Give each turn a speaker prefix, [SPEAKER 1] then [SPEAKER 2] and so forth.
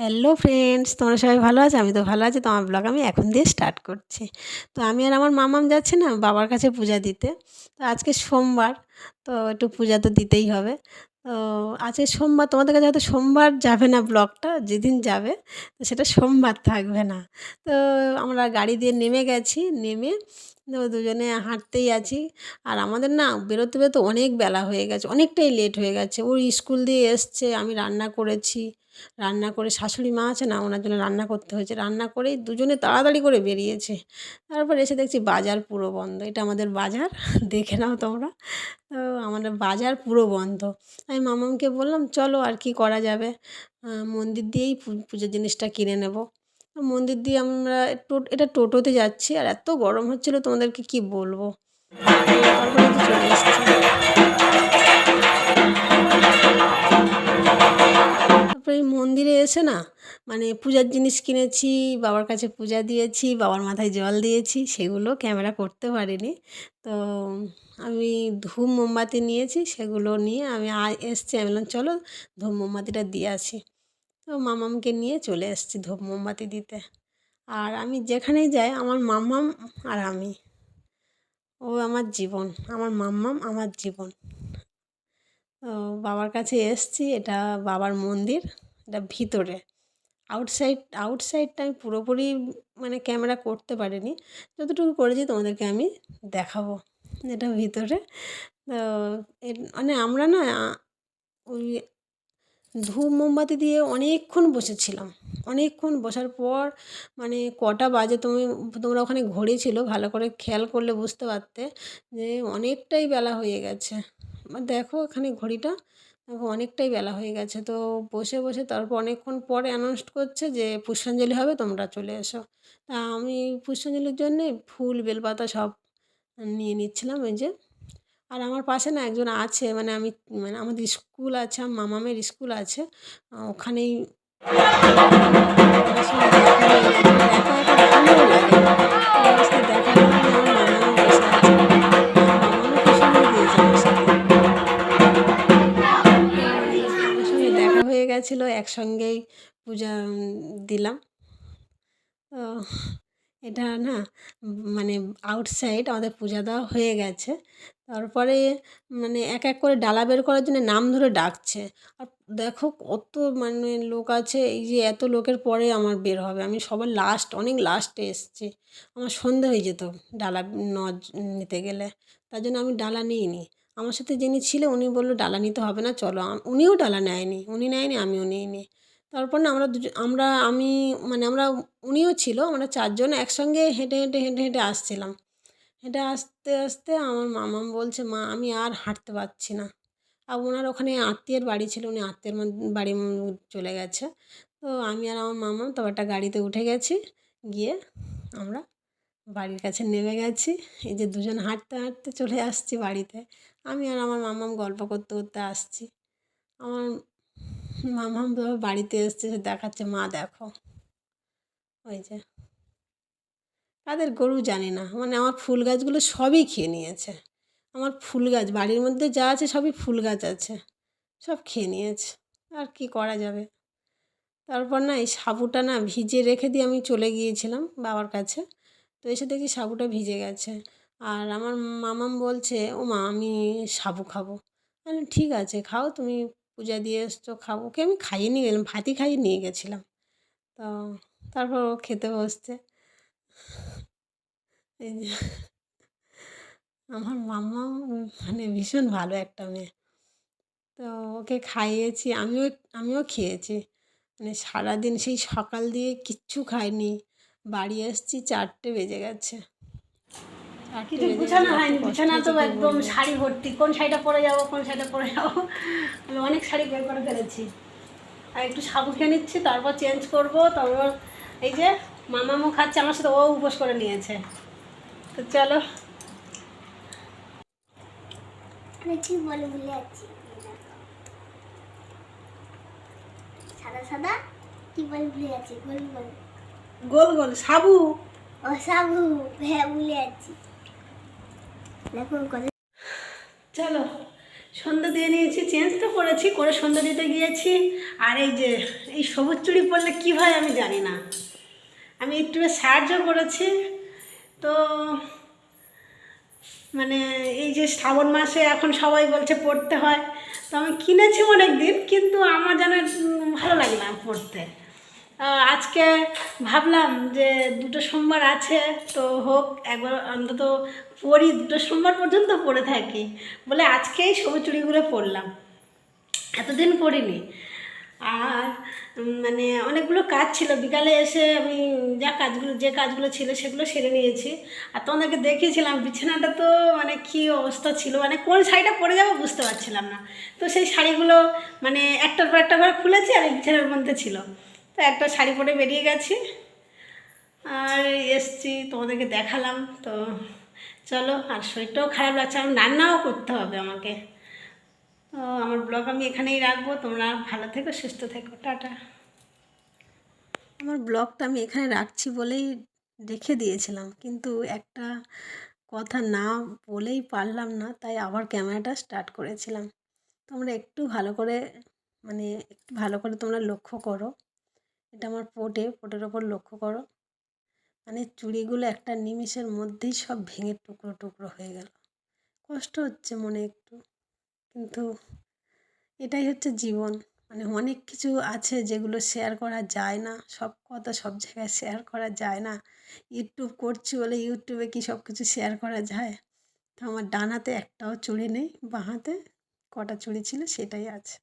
[SPEAKER 1] Hello friends তোমরা সবাই ভালো আছো? আমি তো ভালো আছি। তো আমার ব্লগ আমি এখন দিয়ে স্টার্ট করছি। তো আমি আর আমার মামাম যাচ্ছি না, বাবার কাছে পূজা দিতে। তো আজকে সোমবার, তো একটু পূজা তো দিতেই হবে। তো আজকে সোমবার, তোমাদের কাছে হয়তো সোমবার যাবে না ব্লগটা যেদিন যাবে, তো সেটা সোমবার থাকবে না। তো আমরা গাড়ি দিয়ে নেমে গেছি, নেমে দুজনে হাঁটতেই আছি। আর আমাদের না বেরোতে বেরোতে অনেক বেলা হয়ে গেছে, অনেকটাই লেট হয়ে গেছে। ওর স্কুল দিয়ে এসছে, আমি রান্না করেছি। রান্না করে, শাশুড়ি মা আছে না, ওনার জন্য রান্না করতে হয়েছে। রান্না করেই দুজনে তাড়াতাড়ি করে বেরিয়েছে। তারপর এসে দেখছি বাজার পুরো বন্ধ। এটা আমাদের বাজার, দেখে নাও তোমরা। তো আমাদের বাজার পুরো বন্ধ। আমি মামামকে বললাম, চলো আর কি করা যাবে? মন্দির দিয়েই পুজোর জিনিসটা কিনে নেব। মন্দির দিয়ে আমরা এটা টোটোতে যাচ্ছি, আর এত গরম হচ্ছিল তোমাদেরকে কি বলব? তারপরে চলে তারপরে এই মন্দিরে এসে না মানে পূজার জিনিস কিনেছি, বাবার কাছে পূজা দিয়েছি, বাবার মাথায় জল দিয়েছি, সেগুলো ক্যামেরা করতে পারিনি। তো আমি ধূপ মোমবাতি নিয়েছি, সেগুলো নিয়ে আমি এসছি, আমি বললাম, চলো ধূপ মোমবাতিটা দিয়ে আসি। তো মামামকে নিয়ে চলে এসেছি ধূপ মোমবাতি দিতে। আর আমি যেখানেই যাই, আমার মাম্মাম আর আমি। ও আমার জীবন, আমার মাম্মাম আমার জীবন। বাবার কাছে এসছি, এটা বাবার মন্দির, এটা ভিতরে। আউটসাইড আউটসাইডটা আমি পুরোপুরি মানে ক্যামেরা করতে পারিনি। যতটুকু করেছি তোমাদেরকে আমি দেখাবো, এটা ভিতরে। মানে আমরা না, ওই ধূপ মোমবাতি দিয়ে অনেকক্ষণ বসেছিলাম। অনেকক্ষণ বসার পর মানে কটা বাজে তুমি, তোমরা ওখানে ঘড়ি ছিল, ভালো করে খেয়াল করলে বুঝতে পারতে যে অনেকটাই বেলা হয়ে গেছে। দেখো এখানে ঘড়িটা দেখো অনেকটাই বেলা হয়ে গেছে। তো বসে বসে তারপর অনেকক্ষণ পরে অ্যানাউন্স করছে যে পুষ্পাঞ্জলি হবে, তোমরা চলে এসো। তা আমি পুষ্পাঞ্জলির জন্যে ফুল, বেলপাতা সব নিয়ে নিচ্ছিলাম ওই যে। আর আমার পাশে না একজন আছে মানে আমি মানে আমাদের স্কুল আছে, আমার মামামের স্কুল আছে, ওখানেই একসঙ্গেই পূজা দিলাম। তো এটা না মানে আউটসাইড আমাদের পূজা দেওয়া হয়ে গেছে। তারপরে মানে এক এক করে ডালা বের করার জন্য নাম ধরে ডাকছে। আর দেখো কত মানে লোক আছে, এই যে এত লোকের পরে আমার বের হবে। আমি সবার লাস্ট অনেক লাস্টে এসছি। আমার সন্ধে হয়ে যেত ডালা নিতে গেলে। তার জন্য আমি ডালা নিইনি। আমার সাথে যিনি ছিল উনি বলল, ডালা নিতে হবে না, চলো। উনিও ডালা নেয়নি, উনি নেয়নি, আমিও নিইনি। তারপর না আমরা দুজন, আমরা, আমি মানে আমরা, উনিও ছিল, আমরা চারজন একসঙ্গে হেঁটে হেঁটে হেঁটে হেঁটে আসছিলাম। হেঁটে আসতে আসতে আমার মামাম বলছে, মা, আমি আর হাঁটতে পারছি না। আর ওনার ওখানে আত্মীয়ের বাড়ি ছিল, উনি আত্মীয়ের বাড়ি চলে গেছে। তো আমি আর আমার মামা তবে একটা গাড়িতে উঠে গেছি, গিয়ে আমরা বাড়ির কাছে নেমে গেছি। এই যে দুজন হাঁটতে হাঁটতে চলে আসছি বাড়িতে। আমি আর আমার মামাম গল্প করতে করতে আসছি। আমার মামাম তো বাড়িতে এসছে দেখাচ্ছে, মা, দেখো। ওই যে। তাদের গরু জানি না। মানে আমার ফুল গাছগুলো সবই খেয়ে নিয়েছে। আমার ফুল গাছ, বাড়ির মধ্যে যা আছে সবই ফুল গাছ আছে। সব খেয়ে নিয়েছে। আর কি করা যাবে? তারপর না এই সাবুটা না ভিজে রেখে দিয়ে আমি চলে গিয়েছিলাম বাবার কাছে। তো এসে দেখি সাবুটা ভিজে গেছে। আর আমার মামাম বলছে, ও মা, আমি সাবু খাব। ঠিক আছে, খাও, তুমি পূজা দিয়ে এসছো, খাব। ওকে আমি খাইয়ে নিয়ে গেলাম, ভাতই খাইয়ে নিয়ে গেছিলাম। তো তারপর ও খেতে বসছে। এই যে আমার মাম্মা মানে ভীষণ ভালো একটা মেয়ে। তো ওকে খাইয়েছি, আমিও আমিও খেয়েছি। মানে সারাদিন সেই সকাল দিয়ে কিচ্ছু খাইনি। বাড়ি এসছি চারটে বেজে গেছে।
[SPEAKER 2] কিছু গুছানো হয়নি বিছানা তো একদম শাড়ি ভর্তি। কোন শাড়িটা পরে যাব কোন শাড়িটা পরে যাব? আমি অনেক শাড়ি বের করে ফেলেছি। আর একটু সাবু খেয়ে নিচ্ছি তারপর চেঞ্জ করব তারপর এই যে মামামু খাচ্ছে আমার সাথে ও উপোস করে নিয়েছে। তো চলো।
[SPEAKER 3] সাদা সাদা? কি বলে ভুলে যাচ্ছি? গোল গোল
[SPEAKER 2] গোল গোল। সাবু।
[SPEAKER 3] ও সাবু। হ্যাঁ ভুলে যাচ্ছি। দেখো কত
[SPEAKER 2] চলো সন্ধ্যা দিয়ে নিয়েছি চেঞ্জ তো করেছি করে সন্ধ্যা দিতে গিয়েছি। আর এই যে এই সবুজ চুড়ি পরলে কী হয় আমি জানি না। আমি একটু সাহায্য করেছি। তো মানে এই যে শ্রাবণ মাসে এখন সবাই বলছে পড়তে হয়। তো আমি কিনেছি অনেক দিন কিন্তু আমার যেন ভালো লাগে না পড়তে। আজকে ভাবলাম যে দুটো সোমবার আছে, তো হোক, একবার অন্তত পড়ি, দুটো সোমবার পর্যন্ত পড়ে থাকি। বলে আজকেই সবুজ চুড়িগুলো পরলাম। এতদিন পড়িনি। আর মানে অনেকগুলো কাজ ছিল। বিকালে এসে আমি যা কাজগুলো, যে কাজগুলো ছিল সেগুলো সেরে নিয়েছি। আর তোমাদেরকে দেখিয়েছিলাম, বিছানাটা তো মানে কী অবস্থা ছিল। মানে কোন শাড়িটা পরে যাব বুঝতে পারছিলাম না। তো সেই শাড়িগুলো মানে একটার পর একটা করে খুলেছি আর বিছানার মধ্যে ছিল। একটা শাড়ি পরে বেরিয়ে গেছি। আর এসছি, তোমাদেরকে দেখালাম। তো চলো, আর শরীরটাও খারাপ লাগছে, আর রান্নাও করতে হবে আমাকে। তো আমার ব্লগ আমি এখানেই রাখব। তোমরা ভালো থেকো, সুস্থ থেকো। টাটা।
[SPEAKER 1] আমার ব্লগটা আমি এখানে রাখছি বলেই রেখে দিয়েছিলাম, কিন্তু একটা কথা না বলেই পারলাম না, তাই আবার ক্যামেরাটা স্টার্ট করেছিলাম। তোমরা একটু ভালো করে মানে একটু ভালো করে তোমরা লক্ষ্য করো। এটা আমার পোটে পোটের ওপর লক্ষ্য করো। মানে চুড়িগুলো একটা নিমিষের মধ্যেই সব ভেঙে টুকরো টুকরো হয়ে গেল। কষ্ট হচ্ছে মনে একটু। কিন্তু এটাই হচ্ছে জীবন। মানে অনেক কিছু আছে যেগুলো শেয়ার করা যায় না। সব কথা সব জায়গায় শেয়ার করা যায় না। ইউটিউব করছি বলে ইউটিউবে কি সব কিছু শেয়ার করা যায়? তো আমার ডান হাতে একটাও চুড়ি নেই, বাঁ হাতে কটা চুড়ি ছিল সেটাই আছে।